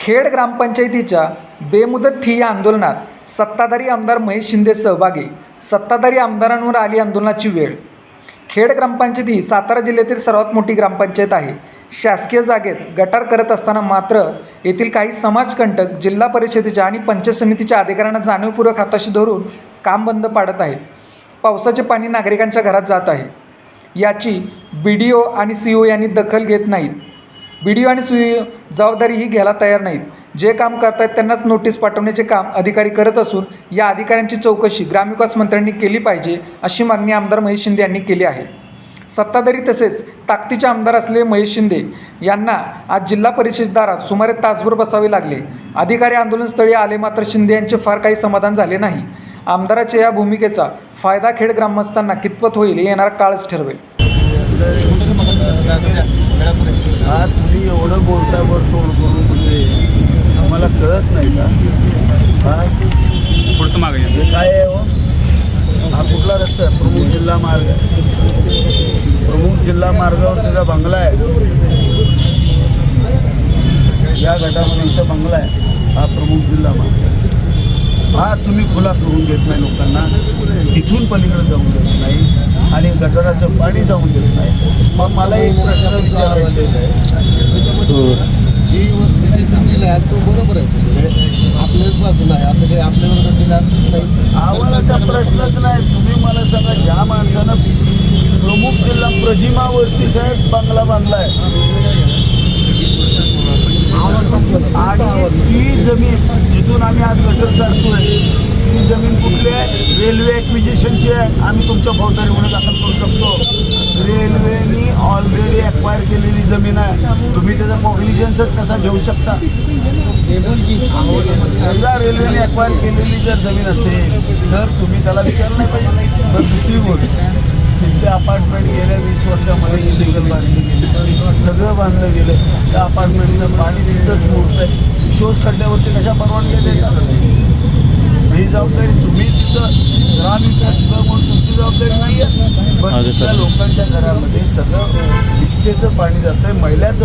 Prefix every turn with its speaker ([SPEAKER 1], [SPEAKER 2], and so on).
[SPEAKER 1] खेड ग्रामपंचायतीच्या बेमुदत ठिय्या आंदोलनात सत्ताधारी आमदार महेश शिंदे सहभागी. सत्ताधारी आमदारांवर आली आंदोलनाची वेळ. खेड ग्रामपंचायत ही सातारा जिल्ह्यातील सर्वात मोठी ग्रामपंचायत आहे. शासकीय जागेत गटार करत असताना मात्र येथील काही समाजकंटक जिल्हा परिषदेच्या आणि पंचायत समितीच्या अधिकाऱ्यांना जाणीवपूर्वक हाताशी धरून काम बंद पाडत आहेत. पावसाचे पाणी नागरिकांच्या घरात जात आहे. याची बी डी ओ आणि सी ओ यांनी दखल घेत नाहीत. बी डी ओ आणि सुई जबाबदारीही घ्यायला तयार नाहीत. जे काम करतायत त्यांनाच नोटीस पाठवण्याचे काम अधिकारी करत असून या अधिकाऱ्यांची चौकशी ग्रामविकास मंत्र्यांनी केली पाहिजे अशी मागणी आमदार महेश शिंदे यांनी केली आहे. सत्ताधारी तसेच ताकदीचे आमदार असलेले महेश शिंदे यांना आज जिल्हा परिषद दारात सुमारे तासभर बसावे लागले. अधिकारी आंदोलनस्थळी आले मात्र शिंदे यांचे फार काही समाधान झाले नाही. आमदाराच्या या भूमिकेचा फायदा खेड ग्रामस्थांना कितपत होईल हे येणारा काळच ठरवेल
[SPEAKER 2] हा तुम्ही एवढं बोलता वर तोड करून म्हणजे आम्हाला कळत नाही का? हा?
[SPEAKER 3] पुढचं मागे
[SPEAKER 2] हे काय आहे हो? हा कुठला रस्ता आहे? प्रमुख जिल्हा मार्ग आहे. प्रमुख जिल्हा मार्गावर तुझा बंगला आहे. या गटामध्ये इथं बंगला आहे. हा प्रमुख जिल्हा मार्ग आहे. हा तुम्ही खुला करून देत नाही लोकांना. तिथून पलीकडे जाऊन देत नाही. आणि गटाराचं पाणी जाऊन देत नाही. मग मला एक प्रश्न विचारायचे
[SPEAKER 4] जी वस्तू दिलेली आहे तो बरोबर आहे म्हणजे आपल्याच बाजूला आहे असं काही आपल्या विरोधात दिलं असंच नाही.
[SPEAKER 2] प्रश्नच नाही. तुम्ही मला सांगा ज्या माणसानं प्रमुख जिल्हा प्रजिमावरती साहेब बंगला बांधलाय आणि ती जमीन जिथून आम्ही आज गटर काढतोय ती जमीन कुठली आहे? रेल्वे एक्विजिशनची आहे. आम्ही तुमच्या फौजदारी गुन्हे दाखल करू शकतो. रेल्वेनी ऑलरेडी एक्वायर केलेली जमीन आहे तुम्ही त्याचा कॉग्निजन्सच कसा घेऊ शकता? एकदा रेल्वेने एक्वायर केलेली जर जमीन असेल तर तुम्ही त्याला विचारलं नाही पाहिजे. पण दुसरी गोष्ट तिथले अपार्टमेंट गेल्या वीस वर्षामध्ये इलिगल बांधली गेली. सगळं बांधलं गेलं. त्या अपार्टमेंटचं पाणी तिथंच मुरतंय शोध खड्ड्यावरती कशा परवानग्या देतात? ही जबाबदारी तुम्ही तिथं ग्रामविकास विभाग म्हणून तुमची जबाबदारी नाही आहे पण तिथल्या लोकांच्या घरामध्ये सगळं निष्ठेचं पाणी जातंय. मैल्याचं